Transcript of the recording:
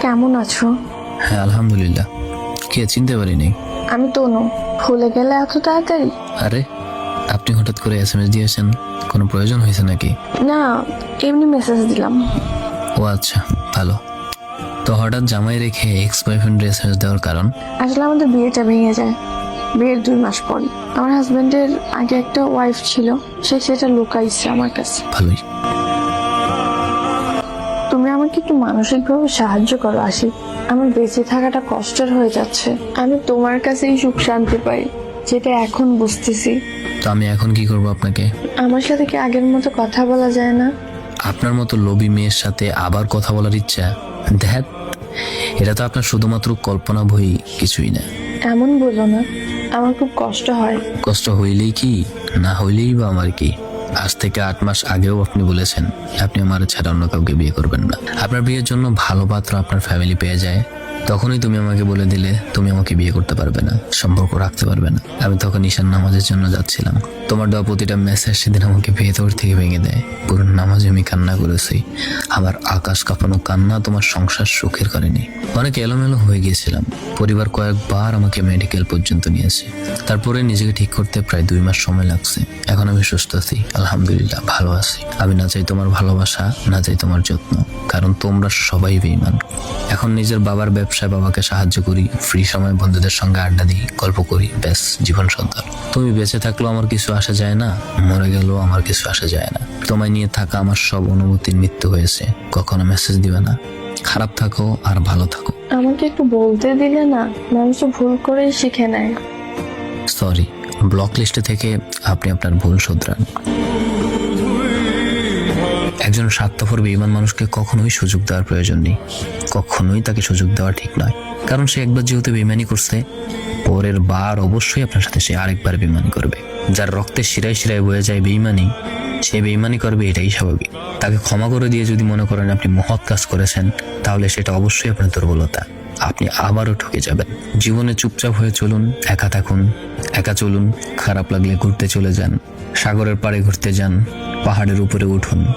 কেমন আছো? হ্যাঁ আলহামদুলিল্লাহ। কে চিনতে পারিনি। আমি তনু। ভুলে গেলে এত তাড়াতাড়ি? আরে আপনি হঠাৎ করে এস এম এস দিয়েছেন কোনো প্রয়োজন হয়েছে নাকি? না এমনি মেসেজ দিলাম। ও আচ্ছা ভালো। তো হঠাৎ জামাই রেখে ex boyfriend S M S দেওয়ার কারণ? আসলে আমাদের বিয়েটা ভেঙে যায়। বিয়ের দুই মাস পর। আমার হাজবেন্ডের আগে একটা ওয়াইফ ছিল সে সেটা লুকাইছে আমার কাছে। ভালোই। মানসিকভাবে সাহায্য করো আশিক। আমার বেঁচে থাকাটা কষ্টের হয়ে যাচ্ছে। আমি তোমার কাছেই সুখ শান্তি পাই যেটা এখন বুঝতেছি। তো আমি এখন কি করব আপনাকে? আমার সাথে কি আগের মতো কথা বলা যায় না? আপনার মতো লোভী মেয়ের সাথে আবার কথা বলার ইচ্ছা? ধ্যাত এটা তো আপনার শুধুমাত্র কল্পনা বই কিছুই না। এমন বলো না আমার খুব কষ্ট হয়। কষ্ট হইলেই কি না হইলেই বা আমার কি? আজ থেকে আট মাস আগেও আপনি বলেছেন আপনি আমার ছাড়া অন্য কাউকে বিয়ে করবেন না। আপনার বিয়ের জন্য ভালো পাত্র আপনার ফ্যামিলি পেয়ে যায়। তখনই তুমি আমাকে বলে দিলে তুমি আমাকে বিয়ে করতে পারবে না, সম্পর্ক রাখতে পারবে না। আমি তখন ঈশান নামাজের জন্য যাচ্ছিলাম। তোমার দেওয়া প্রতিটা মেসেজ সেদিন আমাকে ভেতর থেকে ভেঙে দেয়। পুরো নামাজে আমি কান্না করেছি। আমার আকাশ কাঁপানো কান্না তোমার সংসার সুখের করেনি অনেক এলোমেলো হয়ে গিয়েছিলাম। পরিবার কয়েকবার আমাকে মেডিকেল পর্যন্ত নিয়েছে। তারপরে নিজেকে ঠিক করতে প্রায় দুই মাস সময় লাগছে। এখন আমি সুস্থ আছি, আলহামদুলিল্লাহ, ভালো আছি। আমি না চাই তোমার ভালোবাসা, না চাই তোমার যত্ন। কারণ তোমরা সবাই বেইমান এখন নিজের বাবার ব্যবসায় বাবাকে সাহায্য করি ফ্রি সময় বন্ধুদের সঙ্গে আড্ডা দিই গল্প করি ব্যাস জীবন সুন্দর তুমি বেঁচে থাকলেও আমার কিছু আসা যায় না মরে গেলেও আমার কিছু আসা যায় না। তোমায় নিয়ে থাকা আমার সব অনুভূতির মৃত্যু হয়েছে কখনো মেসেজ দিবে না। খারাপ থাকো আর ভালো থাকো। আমাকে একটু বলতে দিলে না মানুষ ভুল করেই শিখে নেয়। সরি ব্লক লিস্টে থেকে আপনি আপনার ভুল শুধরান। একজন স্বার্থপর বেইমান মানুষকে কখনোই সুযোগ দেওয়ার প্রয়োজন নেই। কখনোই তাকে সুযোগ দেওয়া ঠিক নয়। কারণ সে একবার যেহেতু বেইমানি করছে, পরের বার অবশ্যই আপনার সাথে সে আরেকবার বেইমানি করবে। যার রক্তে শিরায় শিরায় বয়ে যায় বেইমানি, সে বেইমানি করবে এটাই স্বাভাবিক। তাকে ক্ষমা করে দিয়ে যদি মনে করেন আপনি মহৎ কাজ করেছেন, তাহলে সেটা অবশ্যই আপনার দুর্বলতা। আপনি আবারও ঠকে যাবেন। জীবনে চুপচাপ হয়ে চলুন, একা থাকুন, একা চলুন, খারাপ লাগলে ঘুরতে চলে যান, সাগরের পাড়ে ঘুরতে যান, পাহাড়ের উপরে উঠুন।